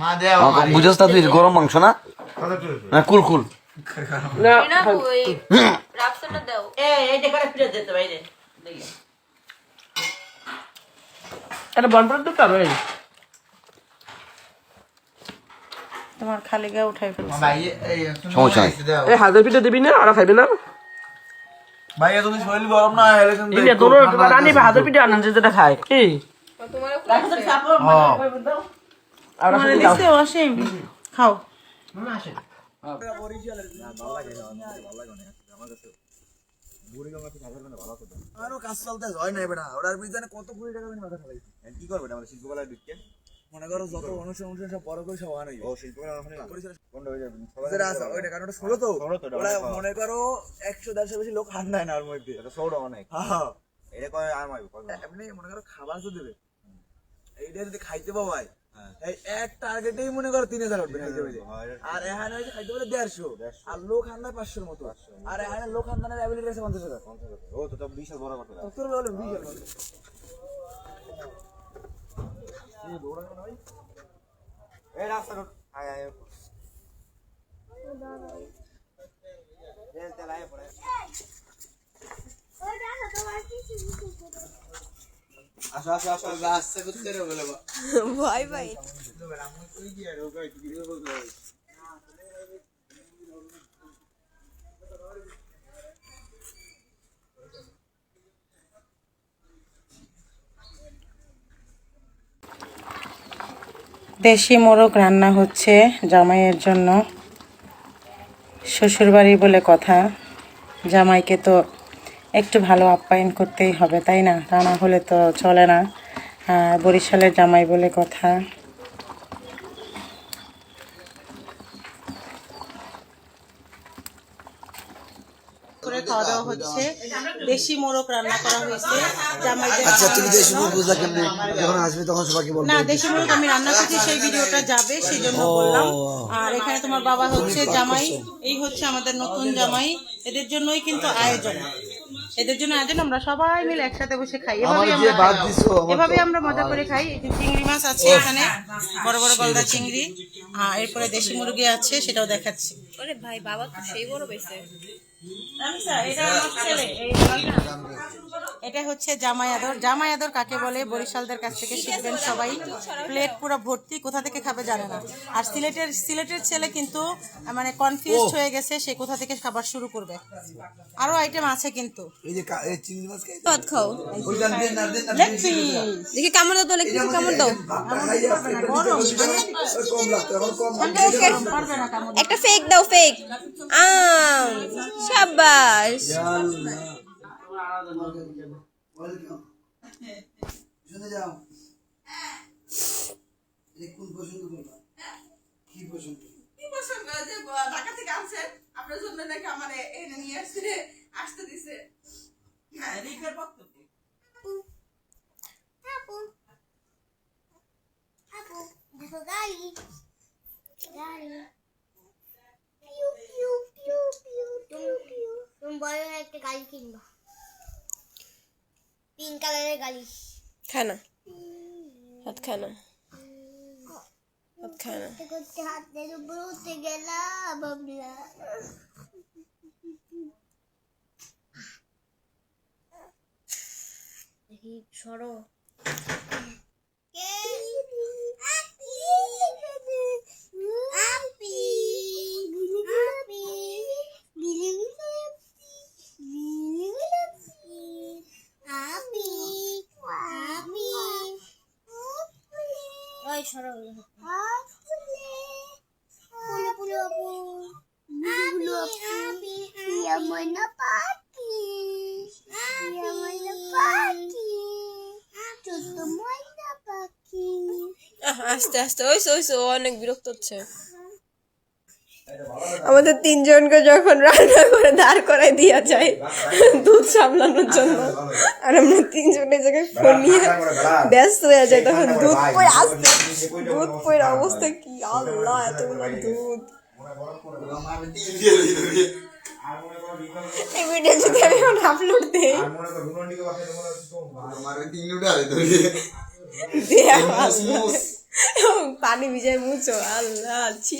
মা দেও আমাকে বুঝাস না তুই গরম মাংস না? না কুল কুল। তোমার খালি গা উঠাই ফেলছে। ভাই এই সমস্যা এই হাজার পিঠে দিবি না আর খাইবে না? ভাই তুমি শরীর গরম না এলে তোর রানি হাজার পিঠে আনন্দ যেটা খায়। কি? তোমার খাও। আরও কাজ চলতে হয় না বেটা ওটার পিছনে কত কোটি টাকা মাথা ফেলাই কি করবে আমাদের শিল্পকলায় ঢুকে মনে করো যত অনুষ্ঠান অনুষ্ঠান সব বড় করে সব ও শিল্পকলা বন্ধ যাবে? যেটা আছে ওইটা কারণ ওটা ষোলো তো। ওরা মনে করো একশো দেড়শো বেশি লোক দেয় না ওর মধ্যে। ষোলো অনেক। হ্যাঁ। এটা কয় আর মাইব এমনি মনে করো খাবার তো দেবে। এইটা যদি খাইতে পাবাই এই এক টার্গেটেই মনে করো তিন হাজার উঠবে আর এখানে খাইতে পারলে দেড়শো আর লোক হান্দায় পাঁচশোর মতো আর এখানে লোক হান্দানের অ্যাবিলিটি আছে পঞ্চাশ হাজার ও তো তো বিশাল বড় কথা তোর বলে বিশাল এই রাস্তা আয় আয় বলে ভাই ভাই দেশি মোরগ রান্না হচ্ছে জামাইয়ের জন্য। শ্বশুরবাড়ি বলে কথা। জামাইকে তো একটু ভালো আপ্যায়ন করতেই হবে তাই না? তা না হলে তো চলে না। বরিশালের জামাই বলে কথা। করে খাওয়া দাওয়া হচ্ছে। দেশি মোরগ রান্না করা হয়েছে। জামাইদের আচ্ছা তুমি দেশি মুখ বুঝলা কেমনে? যখন আসবে তখন সবাইকে বলব না দেশি মুরগ আমি রান্না করছি সেই ভিডিওটা যাবে সেই জন্য বললাম। আর এখানে তোমার বাবা হচ্ছে জামাই। এই হচ্ছে আমাদের নতুন জামাই। এদের জন্যই কিন্তু আয়োজন। এদের জন্য আয়োজন আমরা সবাই মিলে একসাথে বসে খাই। এভাবে আমরা। দিছো, আমার এভাবে আমরা মজা করে খাই। এই যে চিংড়ি মাছ আছে এখানে বড় বড় গলদা চিংড়ি আর এরপরে দেশি মুরগি আছে সেটাও দেখাচ্ছি। ওরে ভাই বাবা তো সেই বড় পেয়েছে এটা হচ্ছে জামাই আদর। জামাই আদর কাকে বলে? বরিশালদের কাছ থেকে শিখবেন সবাই। প্লেট পুরো ভর্তি কোথা থেকে খাবে জানে না। আর সিলেটের সিলেটের ছেলে কিন্তু মানে কনফিউজ হয়ে গেছে সে কোথা থেকে খাবার শুরু করবে। আরও আইটেম আছে কিন্তু। এই যে এই চিংড়ি মাছ খাই ভাত খাও। ওই দেন দেন না দেন না। লেগ দেখি কামড় দাও তো লেগ পিস কামড় দাও একটা ফেক দাও ফেক আম শাবাশ শুনে যাও। কোন পছন্দ করবা কি পছন্দ ঢাকা থেকে আনছেন আপনার জন্য নাকি আমার এনে নিয়ে আসছে আসতে দিছে। হ্যাঁ, তুমি বড় একটা গাড়ি কিনবা। পিঙ্ক কালারের গাড়ি খায় না। ভাত খায় না। ভাত খায় না। করতে হাতের উপর উঠে গেলাম দেখি সরো কে আপি আপি আপি আপি আপি ফুলে আপু আপি আপি আমার না পাখি আমার না পাখি ছোট্ট ময়না পাখি। আস্তে আস্তে ওই সো অনেক বিরক্ত হচ্ছে। আমাদের তিনজনকে যখন রান্না করে দাঁড় করাই দেওয়া যায় দুধ সামলানোর জন্য। আর আমরা তিনজনের জায়গায় ফোন নিয়ে ব্যস্ত হয়ে যায় তখন দুধ পই আসতে দুধ পইর অবস্থা কি? আল্লাহ এতগুলো দুধ। এই ভিডিও যদি আমি এখন আপলোড দিই দেয়া। পানি ভিজায় মুছো আল্লাহ ছি